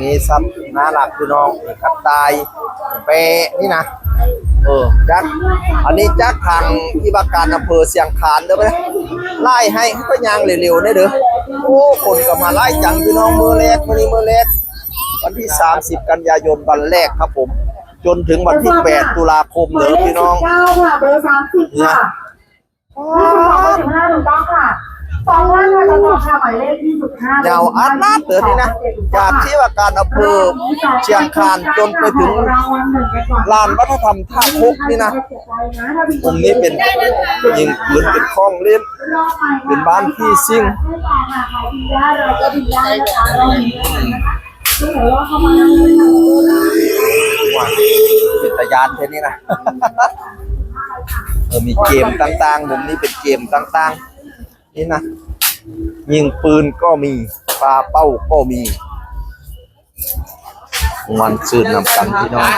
มีซับน่ารักพี่น้องกระต่ายเปะนี่นะ เออจักอันนี้จักทางที่ว่าการอำเภอเสียงคานเด้อไปไล่ให้ก็ยางเร็วๆได้เด้อโอ้คนก็มาไล่จังพี่น้องมือแรกมื้อนี้มือแรกวันที่ 30 กันยายนวันแรกครับผม จนถึงวันที่ 8 ตุลาคมเด้อพี่น้องเก้าค่ะเบอร์สามสิบค่ะยี่สิบสองเบอร์สิบห้าถูกต้องค่ะ หมายเลขยี่สิบห้ายาวอัดลาดเด้อนี่นะ จากที่ว่าการอำเภอเชียงคานจนไปถึงลานวัฒนธรรมท่าคุกนี่นะตรงนี้เป็นยิงปืนเป็นคลองเล่นเป็นบ้านพี่ซิ่งเราก็ดีได้นะคะเรามีนะคะซึ่งเดี๋ยวเราเข้ามานั่งเลยค่ะว่าเป็นตะยานแค่นี้นะเออมีเกมต่างๆมุมนี้เป็นเกมต่างๆ นี่นะ ยิงปืนก็มีปลาเป้าก็มีมันซื่นนำกันพี่น้อง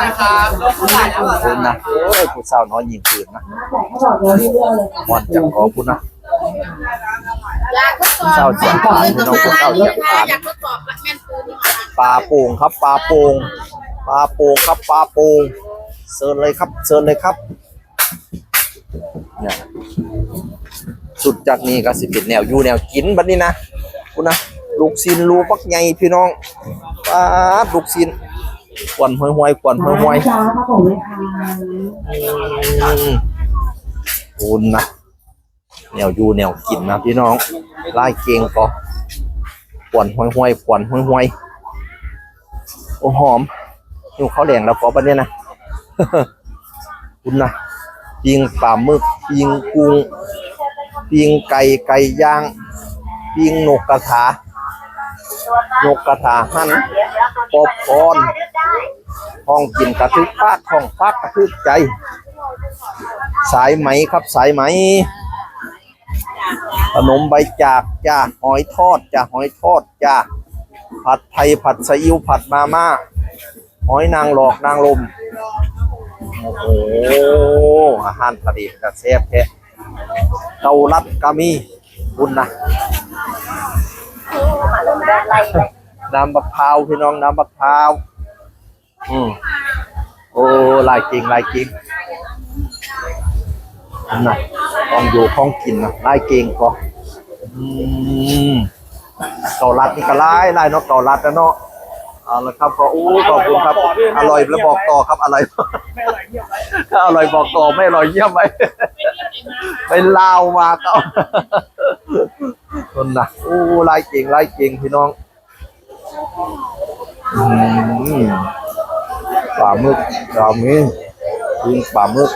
ปืนนะโอ้ยผู้สาวน้อยยิงปืนนะแต่เขาบอกเราเรื่อยๆเลยค่ะมันจังขอคุณนะอยากทดสอบเศร้าเสียงขานพี่น้องผู้สานอยากทดสอบปืนนี่มาปลาโป่งครับปลาโป่งปลาโป่งครับปลาโป่งเซิร์นเลยครับเซิร์นเลยครับเนี่ย สุดจากนี้ก็สิเป็นแนวอยู่แนวกินบัดนี้นะคุณนะลูกซินลูกปักใหญ่พี่น้องปลาดลูกซินกวนห้อยห้อยๆกวนห้อยห้อยจ้าครับผมเลยค่ะๆอืมคุณนะแนวอยู่แนวกินนะพี่น้องไล่เกงก็กวนห้อยห้อยๆกวนห้อยห้อยๆโอ้หอมหิวข้าวแดงแล้วพอปะเนี่ยนะคุณนะปิงปลาหมึกปิงกุ้ง ปิงไก่ไก่ย่างปิงนกกระทานกกระทาหั่นปอบคอนห้องกินกระทึกปากห้องปากกระทึกใจ สายไหมครับสายไหม ขนมใบจากจ้าหอยทอดจ้าหอยทอดจ้าผัดไทยผัดซีอิ๊วผัดมาม่าหอยนางหลอกนางลม โอ้โหอาหารทะเลกระแซบแท้ เกาลัดกามีบุญนะน้ำบักพร้าวพี่น้องน้ำบักพร้าวอืมโอ้ลายจริงลายจริงบุญนะต้องอยู่ห้องกินนะลายเก่งก็อืมเกาลัดนี่ก็ไล่ไล่เนาะเกาลัดนะเนาะเอาละครับก็อู้ขอบคุณครับ อร่อยแล้วบอกต่อครับอร่อยถ้าอร่อยบอกต่อไม่อร่อยเยี่ยมไป ไปลาวมาก็คนนะอู้ไล่เก่งไล่เก่งพี่น้องอืมปลาหมึกเรามียิงปลาหมึก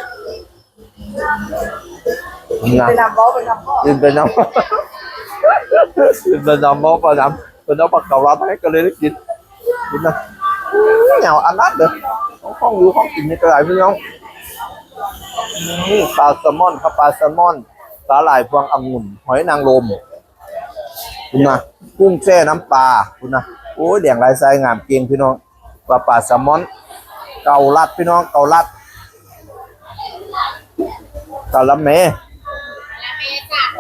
นะไปนำบอสไปนำพ่อยิงไปน้ำเป็นน้ำมอปลาน้ำเป็นน้ำปลาเก่าร้านให้ก็เลยได้กินกินนะเหนียวอันนั้นเลยของข้องอยู่ข้องกินในกระไรพี่น้องนี่ ปลาแซลมอนครับปลาแซลมอนสาหร่ายพวงองุ่น หอยนางรมคุณนะกุ้งแช่น้ำปลาคุณนะโอ้ยแดงลายทรายงามเกียงพี่น้องปลาปลาแซลมอน เกาลัดพี่น้องเกาลัดกะละเม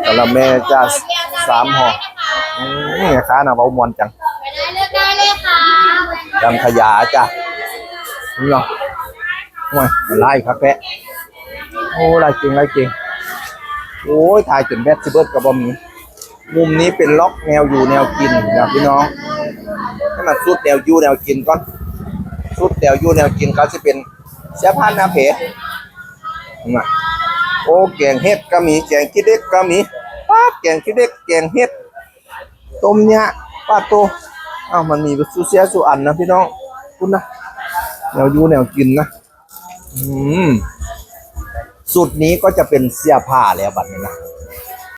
กะละเมจะสามห่ออืมแม่ค้าน่ะเบามวนจังไปได้เลือกได้เลยค่ะจังขยาจ้ะนี่เนาะโอ้ยมันไล่ครับแกะ โอ้ไล่จริงไล่จริงโอ้ยถ่ายจนแบตซิเบิร์ดกับบอมีมุมนี้เป็นล็อกแนวอยู่แนวกินนะพี่น้องขนาดสุดแนวอยู่แนวกินก่อนสุดแนวอยู่แนวกินเขาจะเป็นเสียพันนาเพจนะโอ้แกงเห็ดก็มีแกงขี้เด็กก็มีป้าดแกงขี้เด็กแกงเห็ดต้มเนี่ยป้าโตอ้าวมันมีสุเสียสุอันนะพี่น้องคุณนะแนวอยู่แนวกินนะอืม สุดนี้ก็จะเป็นเสื้อผ้าแล้วบัดนี้นะ